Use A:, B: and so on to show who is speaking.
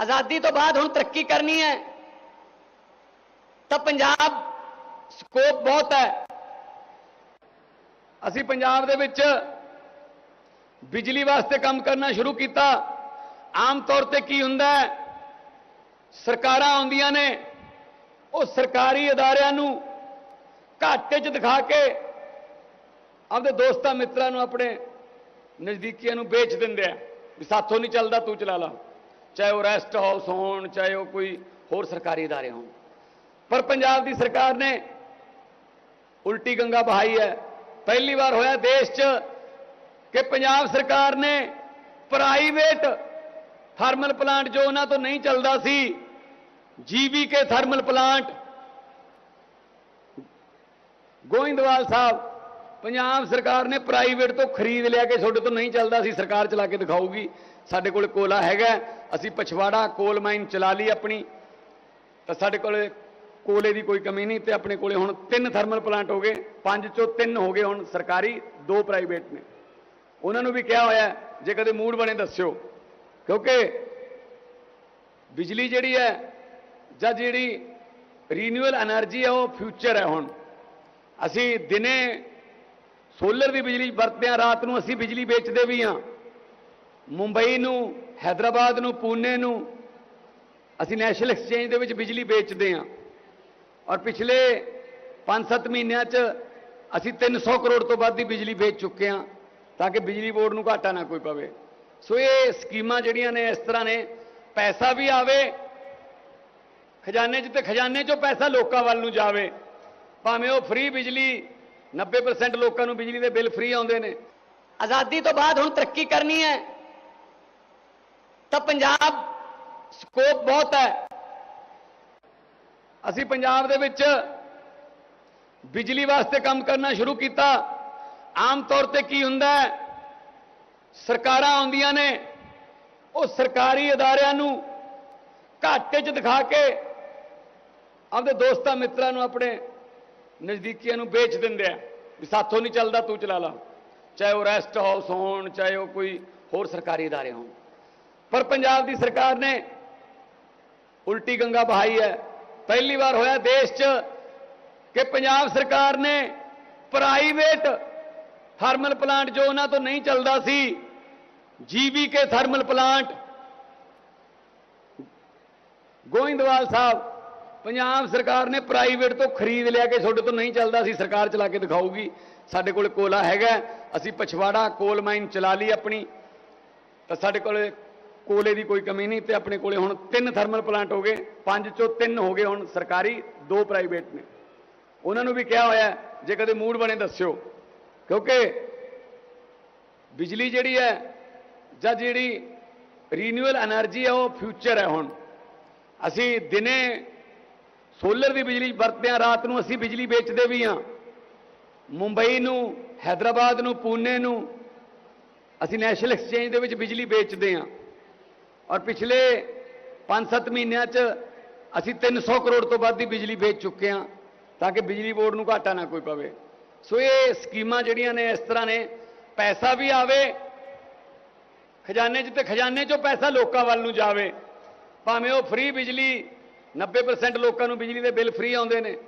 A: ਆਜ਼ਾਦੀ ਤੋਂ ਬਾਅਦ ਹੁਣ ਤਰੱਕੀ ਕਰਨੀ ਹੈ। ਤਾਂ ਪੰਜਾਬ ਸਕੋਪ ਬਹੁਤ ਹੈ। ਅਸੀਂ ਪੰਜਾਬ ਦੇ ਵਿੱਚ ਬਿਜਲੀ ਵਾਸਤੇ ਕੰਮ ਕਰਨਾ ਸ਼ੁਰੂ ਕੀਤਾ। ਆਮ ਤੌਰ ਤੇ ਕੀ ਹੁੰਦਾ ਹੈ? ਸਰਕਾਰਾਂ ਆਉਂਦੀਆਂ ਨੇ। ਉਹ ਸਰਕਾਰੀ ਅਦਾਰਿਆਂ ਨੂੰ ਘਾਟੇ 'ਚ ਦਿਖਾ ਕੇ ਆਪਦੇ ਦੋਸਤਾਂ ਮਿੱਤਰਾਂ ਨੂੰ ਆਪਣੇ ਨਜ਼ਦੀਕੀਆਂ ਨੂੰ ਵੇਚ ਦਿੰਦੇ ਆ ਵੀ ਸਾਥੋਂ ਨਹੀਂ ਚੱਲਦਾ, ਤੂੰ ਚਲਾ ਲਾ। ਚਾਹੇ ਉਹ ਰੈਸਟ ਹਾਊਸ ਹੋਣ ਚਾਹੇ ਉਹ ਕੋਈ ਹੋਰ ਸਰਕਾਰੀ ادارے ਹੋਣ ਪਰ ਪੰਜਾਬ ਦੀ ਸਰਕਾਰ ਨੇ ਉਲਟੀ ਗੰਗਾ ਬਹਾਈ ਹੈ ਪਹਿਲੀ ਵਾਰ ਹੋਇਆ ਦੇਸ਼ 'ਚ ਕਿ ਪੰਜਾਬ ਸਰਕਾਰ ਨੇ ਪ੍ਰਾਈਵੇਟ ਥਰਮਲ ਪਲਾਂਟ ਜੋ ਉਹਨਾਂ ਤੋਂ ਨਹੀਂ ਚੱਲਦਾ ਸੀ GVK thermal plant Goindwal Sahib Punjab ਸਰਕਾਰ ਨੇ ਪ੍ਰਾਈਵੇਟ ਤੋਂ ਖਰੀਦ ਲਿਆ ਕੇ ਤੁਹਾਡੇ ਤੋਂ ਨਹੀਂ ਚੱਲਦਾ ਸੀ ਸਰਕਾਰ ਚਲਾ ਕੇ ਦਿਖਾਊਗੀ। ਸਾਡੇ ਕੋਲ ਕੋਲਾ ਹੈਗਾ ਅਸੀਂ ਪਛਵਾੜਾ ਕੋਲ ਮਾਈਨ ਚਲਾ ਲਈ ਆਪਣੀ। ਤਾਂ ਸਾਡੇ ਕੋਲ ਕੋਲੇ ਦੀ ਕੋਈ ਕਮੀ ਨਹੀਂ ਤੇ ਆਪਣੇ ਕੋਲੇ ਹੁਣ ਤਿੰਨ ਥਰਮਲ ਪਲਾਂਟ ਹੋ ਗਏ, ਪੰਜ ਚੋਂ ਤਿੰਨ ਹੋ ਗਏ ਹੁਣ ਸਰਕਾਰੀ, ਦੋ ਪ੍ਰਾਈਵੇਟ ਨੇ। ਉਹਨਾਂ ਨੂੰ ਵੀ ਕਿਹਾ ਹੋਇਆ ਜੇ ਕਦੇ ਮੂਡ ਬਣੇ ਦੱਸਿਓ। ਕਿਉਂਕਿ ਬਿਜਲੀ ਜਿਹੜੀ ਹੈ ਜਾਂ ਜਿਹੜੀ ਰੀਨਿਊਅਲ એનર્ਜੀ ਹੈ ਉਹ ਫਿਊਚਰ ਹੈ ਹੁਣ। ਅਸੀਂ ਦਿਨੇ ਸੋਲਰ ਦੀ ਬਿਜਲੀ ਵਰਤਦੇ ਆ ਰਾਤ ਨੂੰ ਅਸੀਂ ਬਿਜਲੀ ਵੇਚਦੇ ਵੀ ਆ ਮੁੰਬਈ ਨੂੰ ਹైదరాబాద్ ਨੂੰ, ਪੂਨੇ ਨੂੰ ਅਸੀਂ ਨੈਸ਼ਨਲ ਐਕਸਚੇਂਜ ਦੇ ਵਿੱਚ ਬਿਜਲੀ ਵੇਚਦੇ ਆ ਔਰ ਪਿਛਲੇ 5-7 ਮਹੀਨਿਆਂ 'ਚ ਅਸੀਂ 300 ਕਰੋੜ ਤੋਂ ਵੱਧ ਦੀ ਬਿਜਲੀ ਵੇਚ ਚੁੱਕੇ ਆ ਤਾਂ ਕਿ ਬਿਜਲੀ ਬੋਰਡ ਨੂੰ ਘਾਟਾ ਨਾ ਕੋਈ ਪਵੇ। ਸੋ ਇਹ ਸਕੀਮਾਂ ਜਿਹੜੀਆਂ ਨੇ ਇਸ ਤਰ੍ਹਾਂ ਨੇ, ਪੈਸਾ ਵੀ ਆਵੇ, ਖਜ਼ਾਨੇ 'ਚ ਤੇ ਖਜ਼ਾਨੇ 'ਚੋਂ ਪੈਸਾ ਲੋਕਾਂ ਵੱਲ ਨੂੰ ਜਾਵੇ। ਭਾਵੇਂ ਉਹ ਫ੍ਰੀ ਬਿਜਲੀ 90% ਲੋਕਾਂ ਨੂੰ ਬਿਜਲੀ ਦੇ ਬਿੱਲ ਫ੍ਰੀ ਆਉਂਦੇ ਨੇ। ਆਜ਼ਾਦੀ ਤੋਂ ਬਾਅਦ ਹੁਣ ਤਰੱਕੀ ਕਰਨੀ ਹੈ। ਤਾਂ ਪੰਜਾਬ ਸਕੋਪ ਬਹੁਤ ਹੈ। ਅਸੀਂ ਪੰਜਾਬ ਦੇ ਵਿੱਚ ਬਿਜਲੀ ਵਾਸਤੇ ਕੰਮ ਕਰਨਾ ਸ਼ੁਰੂ ਕੀਤਾ। ਆਮ ਤੌਰ ਤੇ ਕੀ ਹੁੰਦਾ ਹੈ? ਸਰਕਾਰਾਂ ਆਉਂਦੀਆਂ ਨੇ। ਉਹ ਸਰਕਾਰੀ ਅਦਾਰਿਆਂ ਨੂੰ ਘਾਟੇ 'ਚ ਦਿਖਾ ਕੇ ਆਪਦੇ ਦੋਸਤਾਂ ਮਿੱਤਰਾਂ ਨੂੰ ਆਪਣੇ ਨਜ਼ਦੀਕੀਆਂ ਨੂੰ ਵੇਚ ਦਿੰਦੇ ਆ ਵੀ ਸਾਥੋਂ ਨਹੀਂ ਚੱਲਦਾ ਤੂੰ ਚਲਾ ਲਾ ਚਾਹੇ ਉਹ ਰੈਸਟ ਹਾਊਸ ਹੋਣ ਚਾਹੇ ਉਹ ਕੋਈ ਹੋਰ ਸਰਕਾਰੀ ادارے ਹੋਣ ਪਰ ਪੰਜਾਬ ਦੀ ਸਰਕਾਰ ਨੇ ਉਲਟੀ ਗੰਗਾ ਬਹਾਈ ਹੈ ਪਹਿਲੀ ਵਾਰ ਹੋਇਆ ਦੇਸ਼ 'ਚ ਕਿ ਪੰਜਾਬ ਸਰਕਾਰ ਨੇ ਪ੍ਰਾਈਵੇਟ ਥਰਮਲ ਪਲਾਂਟ ਜੋ ਉਹਨਾਂ ਤੋਂ ਨਹੀਂ ਚੱਲਦਾ ਸੀ GVK thermal plant Goindwal Sahib Punjab ਸਰਕਾਰ ਨੇ ਪ੍ਰਾਈਵੇਟ ਤੋਂ ਖਰੀਦ ਲਿਆ ਕੇ ਤੁਹਾਡੇ ਤੋਂ ਨਹੀਂ ਚੱਲਦਾ ਸੀ, ਸਰਕਾਰ ਚਲਾ ਕੇ ਦਿਖਾਊਗੀ। ਸਾਡੇ ਕੋਲ ਕੋਲਾ ਹੈਗਾ, ਅਸੀਂ ਪਛਵਾੜਾ ਕੋਲ ਮਾਈਨ ਚਲਾ ਲਈ ਆਪਣੀ। ਤਾਂ ਸਾਡੇ ਕੋਲ ਕੋਲੇ ਦੀ ਕੋਈ ਕਮੀ ਨਹੀਂ ਤੇ ਆਪਣੇ ਕੋਲੇ ਹੁਣ ਤਿੰਨ ਥਰਮਲ ਪਲਾਂਟ ਹੋ ਗਏ, ਪੰਜ ਚੋਂ ਤਿੰਨ ਹੋ ਗਏ ਹੁਣ ਸਰਕਾਰੀ, ਦੋ ਪ੍ਰਾਈਵੇਟ ਨੇ। ਉਹਨਾਂ ਨੂੰ ਵੀ ਕਿਹਾ ਹੋਇਆ ਜੇ ਕਦੇ ਮੂਡ ਬਣੇ ਦੱਸਿਓ। ਕਿਉਂਕਿ ਬਿਜਲੀ ਜਿਹੜੀ ਹੈ ਜਾਂ ਜਿਹੜੀ ਰੀਨਿਊਅਲ એનર્ਜੀ ਹੈ, ਉਹ ਫਿਊਚਰ ਹੈ ਹੁਣ। ਅਸੀਂ ਦਿਨੇ ਸੋਲਰ ਦੀ ਬਿਜਲੀ ਵਰਤਦੇ ਆ ਰਾਤ ਨੂੰ ਅਸੀਂ ਬਿਜਲੀ ਵੇਚਦੇ ਵੀ ਆ ਮੁੰਬਈ ਨੂੰ ਹైదరాబాద్ ਨੂੰ, ਪੂਨੇ ਨੂੰ ਅਸੀਂ ਨੈਸ਼ਨਲ ਐਕਸਚੇਂਜ ਦੇ ਵਿੱਚ ਬਿਜਲੀ ਵੇਚਦੇ ਆ ਔਰ ਪਿਛਲੇ 5-7 ਮਹੀਨਿਆਂ 'ਚ ਅਸੀਂ 300 ਕਰੋੜ ਤੋਂ ਵੱਧ ਦੀ ਬਿਜਲੀ ਵੇਚ ਚੁੱਕੇ ਆ ਤਾਂ ਕਿ ਬਿਜਲੀ ਬੋਰਡ ਨੂੰ ਘਾਟਾ ਨਾ ਕੋਈ ਪਵੇ। ਸੋ ਇਹ ਸਕੀਮਾਂ ਜਿਹੜੀਆਂ ਨੇ ਇਸ ਤਰ੍ਹਾਂ ਨੇ, ਪੈਸਾ ਵੀ ਆਵੇ, ਖਜ਼ਾਨੇ 'ਚ ਤੇ ਖਜ਼ਾਨੇ 'ਚੋਂ ਪੈਸਾ ਲੋਕਾਂ ਵੱਲ ਨੂੰ ਜਾਵੇ। ਭਾਵੇਂ ਉਹ ਫ੍ਰੀ ਬਿਜਲੀ 90% ਲੋਕਾਂ ਨੂੰ ਬਿਜਲੀ ਦੇ ਬਿੱਲ ਫ੍ਰੀ ਆਉਂਦੇ ਨੇ।